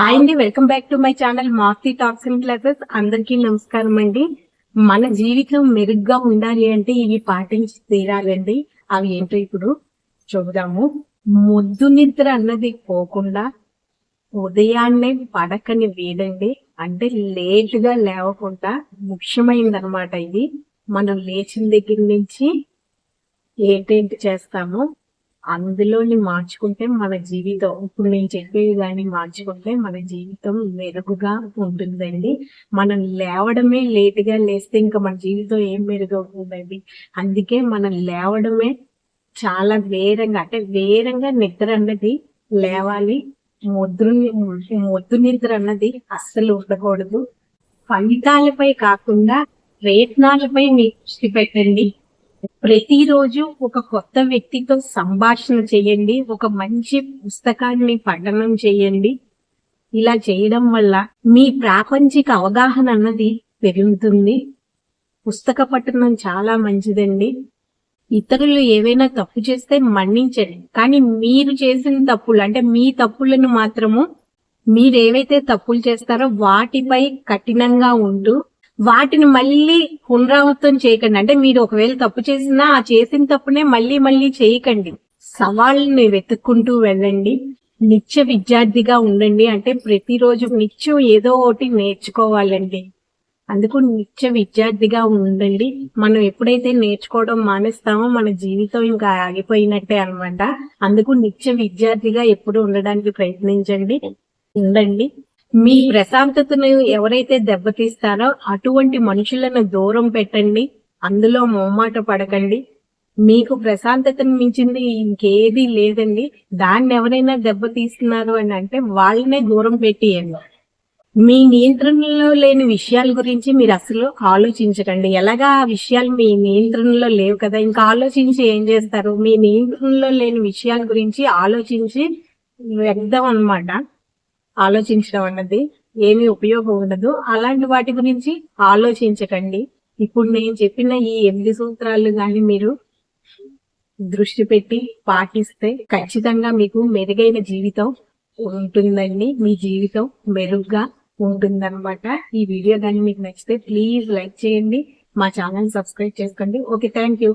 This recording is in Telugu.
హాయ్ అండి. Welcome back to my channel Marthi talks and classes అందరికీ నమస్కారం అండి. మన జీవితం మెరుగ్గా ఉండాలి అంటే ఇవి పాటించి తీరాలండి. అవి ఏంటో ఇప్పుడు చూద్దాము. ముద్దు నిద్ర అన్నది పోకుండా ఉదయాన్నే పడకని వేడండి. అంటే లేటుగా లేవకుండా ముఖ్యమైనది అనమాట ఇది. మనం లేచిన దగ్గర నుంచి ఏంటేంటి చేస్తామో? అందులోని మార్చుకుంటే మన జీవితం ఇప్పుడు నేను చెప్పే కానీ మార్చుకుంటే మన జీవితం మెరుగుగా ఉంటుందండి. మనం లేవడమే లేటుగా లేస్తే ఇంకా మన జీవితం ఏం మెరుగవుతుందండి? అందుకే మనం లేవడమే చాలా వేరంగా అంటే వేరంగా నిద్ర అన్నది లేవాలి. ముద్రు మొద్దు నిద్ర అన్నది అస్సలు ఉండకూడదు. ఫలితాలపై కాకుండా ప్రయత్నాలపై మీ దృష్టి పెట్టండి. ప్రతిరోజు ఒక కొత్త వ్యక్తితో సంభాషణ చేయండి. ఒక మంచి పుస్తకాన్ని పఠనం చేయండి. ఇలా చేయడం వల్ల మీ ప్రాపంచిక అవగాహన అన్నది పెరుగుతుంది. పుస్తక పఠనం చాలా మంచిదండి. ఇతరులు ఏవైనా తప్పు చేస్తే మన్నించండి. కానీ మీరు చేసిన తప్పులు అంటే మీ తప్పులను మాత్రము మీరు ఏవైతే తప్పులు చేస్తారో వాటిపై కఠినంగా ఉంటూ వాటిని మళ్ళీ పునరావృతం చేయకండి. అంటే మీరు ఒకవేళ తప్పు చేసినా ఆ చేసిన తప్పునే మళ్ళీ మళ్ళీ చేయకండి. సవాళ్ళని వెతుక్కుంటూ వెళ్ళండి. నిత్య విద్యార్థిగా ఉండండి. అంటే ప్రతిరోజు నిత్యం ఏదో ఒకటి నేర్చుకోవాలండి. అందుకు నిత్య విద్యార్థిగా ఉండండి. మనం ఎప్పుడైతే నేర్చుకోవడం మానేస్తామో మన జీవితం ఇంకా ఆగిపోయినట్టే అనమాట అందుకు నిత్య విద్యార్థిగా ఎప్పుడు ఉండడానికి ప్రయత్నించండి. ఉండండి. మీ ప్రశాంతతను ఎవరైతే దెబ్బతీస్తారో అటువంటి మనుషులను దూరం పెట్టండి. అందులో మొహమాట పడకండి. మీకు ప్రశాంతతను మించింది ఇంకేది లేదండి. దాన్ని ఎవరైనా దెబ్బతీస్తున్నారు అని అంటే వాళ్ళనే దూరం పెట్టియండి. మీ నియంత్రణలో లేని విషయాల గురించి మీరు అసలు ఆలోచించకండి. ఎలాగా ఆ విషయాలు మీ నియంత్రణలో లేవు కదా. ఇంకా ఆలోచించి ఏం చేస్తారు? మీ నియంత్రణలో లేని విషయాల గురించి ఆలోచించి వ్యక్తం అన్నమాట. ఆలోచించడం అన్నది ఏమీ ఉపయోగం ఉండదు. అలాంటి వాటి గురించి ఆలోచించకండి. ఇప్పుడు నేను చెప్పిన ఈ ఎనిమిది సూత్రాలు కానీ మీరు దృష్టి పెట్టి పాటిస్తే ఖచ్చితంగా మీకు మెరుగైన జీవితం ఉంటుందండి. మీ జీవితం మెరుగ్గా ఉంటుందన్నమాట. ఈ వీడియో కానీ మీకు నచ్చితే ప్లీజ్ లైక్ చేయండి. మా ఛానల్ సబ్స్క్రైబ్ చేసుకోండి. Okay thank you.